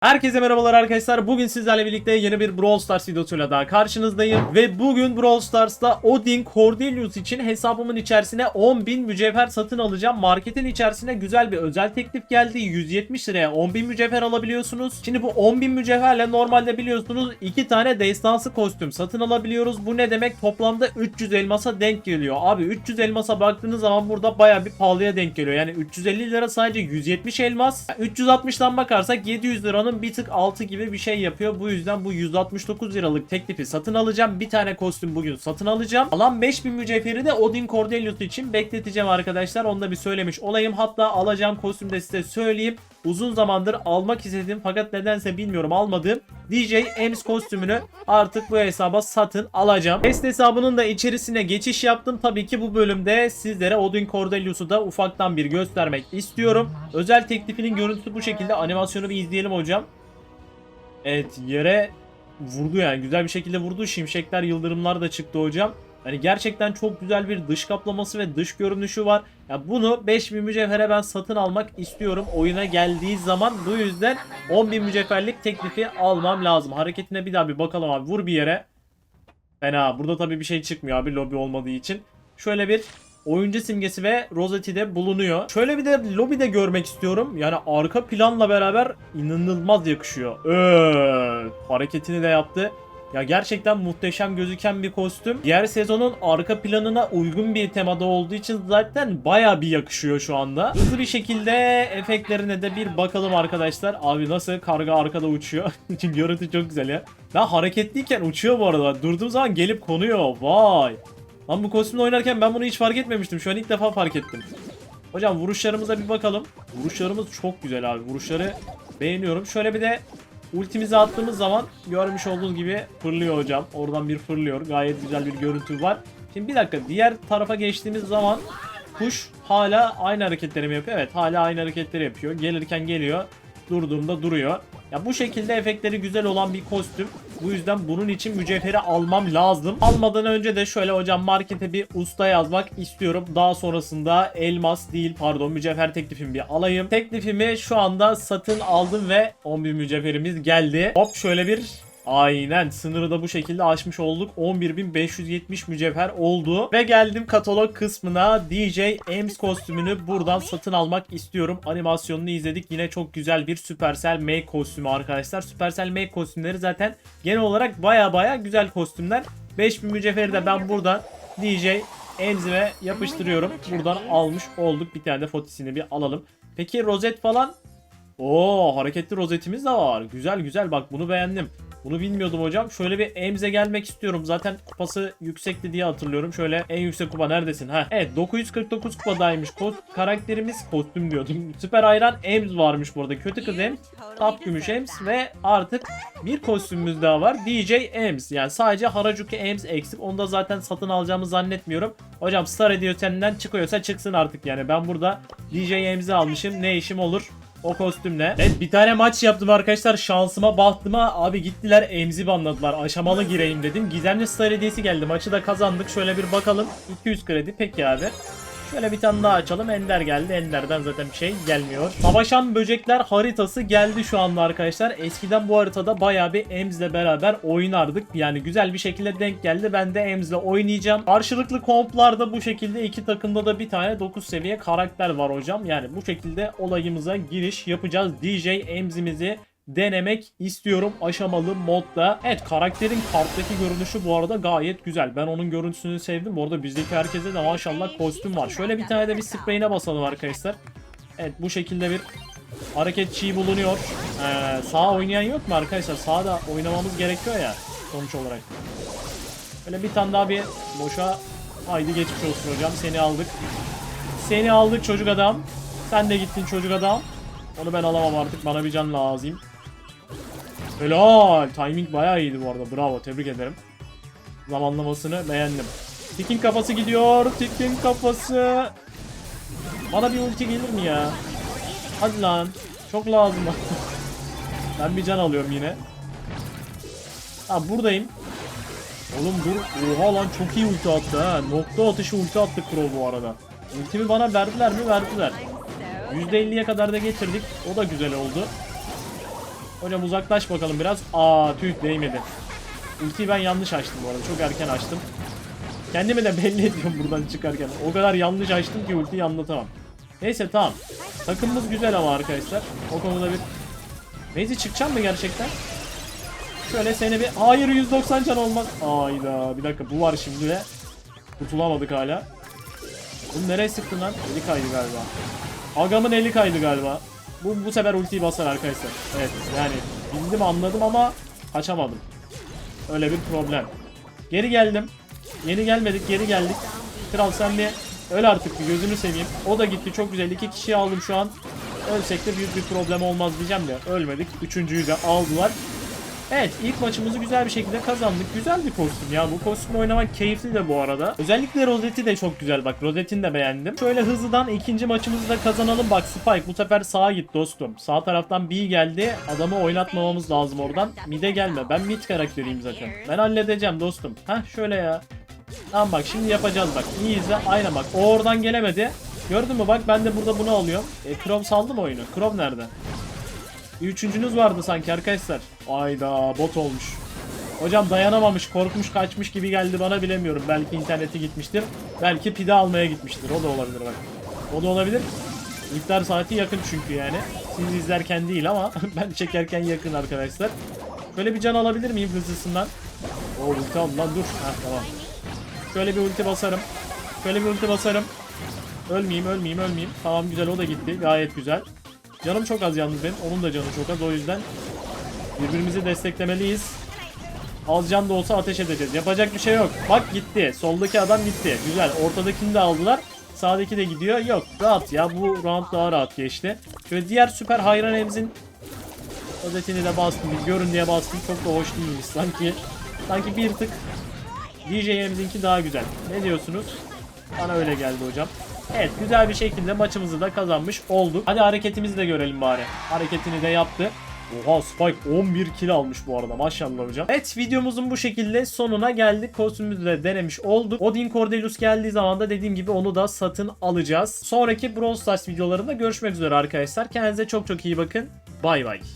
Herkese merhabalar arkadaşlar. Bugün sizlerle birlikte yeni bir Brawl Stars videosuyla daha karşınızdayım. Ve bugün Brawl Stars'ta Odin Cordelius için hesabımın içerisine 10.000 mücevher satın alacağım. Marketin içerisine güzel bir özel teklif geldi. 170 liraya 10.000 mücevher alabiliyorsunuz. Şimdi bu 10.000 mücevherle normalde biliyorsunuz 2 tane destansı kostüm satın alabiliyoruz. Bu ne demek? Toplamda 300 elmasa denk geliyor. Abi 300 elmasa baktığınız zaman burada baya bir pahalıya denk geliyor. Yani 350 lira sadece 170 elmas. 360'dan bakarsak 700 liranın bir tık altı gibi bir şey yapıyor. Bu yüzden bu 169 liralık teklifi satın alacağım. Bir tane kostüm bugün satın alacağım. Alan 5000 mücevheri de Odin Cordelius için bekleteceğim arkadaşlar. Onu da bir söylemiş olayım. Hatta alacağım kostümü de size söyleyeyim. Uzun zamandır almak istedim fakat nedense bilmiyorum almadığım DJ Ems kostümünü artık bu hesaba satın alacağım. Test hesabının da içerisine geçiş yaptım. Tabii ki bu bölümde sizlere Odin Cordelius'u da ufaktan bir göstermek istiyorum. Özel teklifinin görüntüsü bu şekilde. Animasyonu bir izleyelim hocam. Evet yere vurdu yani güzel bir şekilde vurdu. Şimşekler yıldırımlar da çıktı hocam. Hani gerçekten çok güzel bir dış kaplaması ve dış görünüşü var. Ya bunu 5000 mücevhere ben satın almak istiyorum oyuna geldiği zaman. Bu yüzden 10.000 mücevherlik teklifi almam lazım. Hareketine bir daha bir bakalım abi. Vur bir yere. Fena. Burada tabii bir şey çıkmıyor abi lobi olmadığı için. Şöyle bir oyuncu simgesi ve rozeti de bulunuyor. Şöyle bir de lobide görmek istiyorum. Yani arka planla beraber inanılmaz yakışıyor. Öf, hareketini de yaptı. Ya gerçekten muhteşem gözüken bir kostüm. Diğer sezonun arka planına uygun bir temada olduğu için zaten baya bir yakışıyor şu anda. Hızlı bir şekilde efektlerine de bir bakalım arkadaşlar. Abi nasıl karga arkada uçuyor. Çünkü görüntü çok güzel ya. Ben hareketliyken uçuyor bu arada. Durduğum zaman gelip konuyor. Vay. Lan bu kostümle oynarken ben bunu hiç fark etmemiştim. Şu an ilk defa fark ettim. Hocam vuruşlarımıza bir bakalım. Vuruşlarımız çok güzel abi. Vuruşları beğeniyorum. Şöyle bir de ultimizi attığımız zaman görmüş olduğunuz gibi fırlıyor hocam. Oradan bir fırlıyor. Gayet güzel bir görüntü var. Şimdi bir dakika diğer tarafa geçtiğimiz zaman kuş hala aynı hareketleri mi yapıyor? Evet hala aynı hareketleri yapıyor. Gelirken geliyor. Durduğumda duruyor. Ya bu şekilde efektleri güzel olan bir kostüm. Bu yüzden bunun için mücevheri almam lazım. Almadan önce de şöyle hocam markete bir usta yazmak istiyorum. Daha sonrasında elmas değil pardon mücevher teklifimi bir alayım. Teklifimi şu anda satın aldım ve 11 mücevherimiz geldi. Hop şöyle bir Aynen sınırı da bu şekilde aşmış olduk. 11.570 mücevher oldu. Ve geldim katalog kısmına DJ Ems kostümünü buradan satın almak istiyorum. Animasyonunu izledik. Yine çok güzel bir Supercell Make kostümü arkadaşlar. Supercell Make kostümleri zaten genel olarak baya baya güzel kostümler. 5000 mücevheri de ben buradan DJ Ems'ime yapıştırıyorum. Buradan almış olduk. Bir tane de fotisini bir alalım. Peki rozet falan Oo hareketli rozetimiz de var. Güzel güzel bak bunu beğendim. Bunu bilmiyordum hocam. Şöyle bir Ems'e gelmek istiyorum. Zaten kupası yüksekti diye hatırlıyorum. Şöyle en yüksek kupa neredesin? Ha. Evet 949 kupadaymış. Ko karakterimiz kostüm diyordum. Süper hayran Ems varmış burada. Kötü kız Ems, Tap Gümüş Ems ve artık bir kostümümüz daha var. DJ Ems. Yani sadece Harajuku Ems eksik. Onu da zaten satın alacağımı zannetmiyorum. Hocam Star Edition'den çıkıyorsa çıksın artık yani. Ben burada DJ Ems'i almışım. Ne işim olur? O kostümle. Evet bir tane maç yaptım arkadaşlar. Şansıma bahtıma abi gittiler emzi banladılar. Aşamalı gireyim dedim. Gizemli star hediyesi geldi. Maçı da kazandık. Şöyle bir bakalım. 200 kredi. Peki abi. Şöyle bir tane daha açalım. Ender geldi. Ender'den zaten bir şey gelmiyor. Savaşan böcekler haritası geldi şu anda arkadaşlar. Eskiden bu haritada bayağı bir Ems'le beraber oynardık. Yani güzel bir şekilde denk geldi. Ben de Ems'le oynayacağım. Karşılıklı komplarda bu şekilde iki takımda da bir tane 9 seviye karakter var hocam. Yani bu şekilde olayımıza giriş yapacağız. DJ Ems'imizi denemek istiyorum aşamalı modda. Evet karakterin karttaki görünüşü bu arada gayet güzel. Ben onun görüntüsünü sevdim. Bu arada bizdeki herkese de maşallah kostüm var. Şöyle bir tane de bir spreyine basalım arkadaşlar. Evet bu şekilde bir hareket çiğ bulunuyor. Ee, sağ oynayan yok mu arkadaşlar? Sağda oynamamız gerekiyor ya sonuç olarak. Böyle bir tane daha bir boşa haydi geçmiş olsun hocam. Seni aldık. Seni aldık çocuk adam. Sen de gittin çocuk adam. Onu ben alamam artık. Bana bir can lazım. Helal. Timing bayağı iyiydi bu arada. Bravo. Tebrik ederim. Zamanlamasını beğendim. Tik'in kafası gidiyor. Tik'in kafası. Bana bir ulti gelir mi ya? Hadi lan. Çok lazım. ben bir can alıyorum yine. Ha buradayım. Oğlum dur. Oha lan çok iyi ulti attı ha. Nokta atışı ulti attı Crow bu arada. Ultimi bana verdiler mi? Verdiler. %50'ye kadar da getirdik. O da güzel oldu. Hocam uzaklaş bakalım biraz. Aa tüh değmedi. Ultiyi ben yanlış açtım bu arada. Çok erken açtım. Kendimi de belli ediyorum buradan çıkarken. O kadar yanlış açtım ki ultiyi anlatamam. Neyse tamam. Takımımız güzel ama arkadaşlar. O konuda bir... Neyse çıkacağım mı gerçekten? Şöyle seni bir... Hayır 190 can olmaz. Ayda bir dakika bu var şimdi ve kurtulamadık hala. Bunu nereye sıktın lan? Eli kaydı galiba. Agamın eli kaydı galiba. Bu, bu sefer ultiyi basar arkadaşlar. Evet yani bildim anladım ama kaçamadım. Öyle bir problem. Geri geldim. Yeni gelmedik geri geldik. Kral sen bir öl artık bir gözünü seveyim. O da gitti çok güzel. iki kişiyi aldım şu an. Ölsek de büyük bir problem olmaz diyeceğim de ölmedik. Üçüncüyü de aldılar. Evet ilk maçımızı güzel bir şekilde kazandık. Güzel bir kostüm ya. Bu kostümü oynamak keyifli de bu arada. Özellikle rozeti de çok güzel bak. Rozetini de beğendim. Şöyle hızlıdan ikinci maçımızı da kazanalım. Bak Spike bu sefer sağa git dostum. Sağ taraftan B geldi. Adamı oynatmamamız lazım oradan. Mid'e gelme. Ben mid karakteriyim zaten. Ben halledeceğim dostum. Hah şöyle ya. Tamam bak şimdi yapacağız bak. İyi izle. Aynen bak. O oradan gelemedi. Gördün mü bak ben de burada bunu alıyorum. E Krom saldı mı oyunu? Krom nerede? Bir Üçüncünüz vardı sanki arkadaşlar. Ayda bot olmuş. Hocam dayanamamış, korkmuş, kaçmış gibi geldi bana bilemiyorum. Belki interneti gitmiştir. Belki pide almaya gitmiştir. O da olabilir bak. O da olabilir. İftar saati yakın çünkü yani. Siz izlerken değil ama ben çekerken yakın arkadaşlar. Şöyle bir can alabilir miyim hızlısından? Oo ulti aldı lan dur. Heh tamam. Şöyle bir ulti basarım. Şöyle bir ulti basarım. Ölmeyeyim, ölmeyeyim, ölmeyeyim. Tamam güzel o da gitti. Gayet güzel. Canım çok az yalnız benim. Onun da canı çok az. O yüzden birbirimizi desteklemeliyiz. Az can da olsa ateş edeceğiz. Yapacak bir şey yok. Bak gitti. Soldaki adam gitti. Güzel. Ortadakini de aldılar. Sağdaki de gidiyor. Yok. Rahat ya. Bu round daha rahat geçti. Şöyle diğer süper hayran emzin özetini de bastım. Bir görün diye bastım. Çok da hoş değilmiş. Sanki sanki bir tık DJ'imizin daha güzel. Ne diyorsunuz? Bana öyle geldi hocam. Evet güzel bir şekilde maçımızı da kazanmış olduk. Hadi hareketimizi de görelim bari. Hareketini de yaptı. Oha Spike 11 kill almış bu arada maşallah hocam. Evet videomuzun bu şekilde sonuna geldik. Kostümümüzü de denemiş olduk. Odin Cordelius geldiği zaman da dediğim gibi onu da satın alacağız. Sonraki Brawl Stars videolarında görüşmek üzere arkadaşlar. Kendinize çok çok iyi bakın. Bay bay.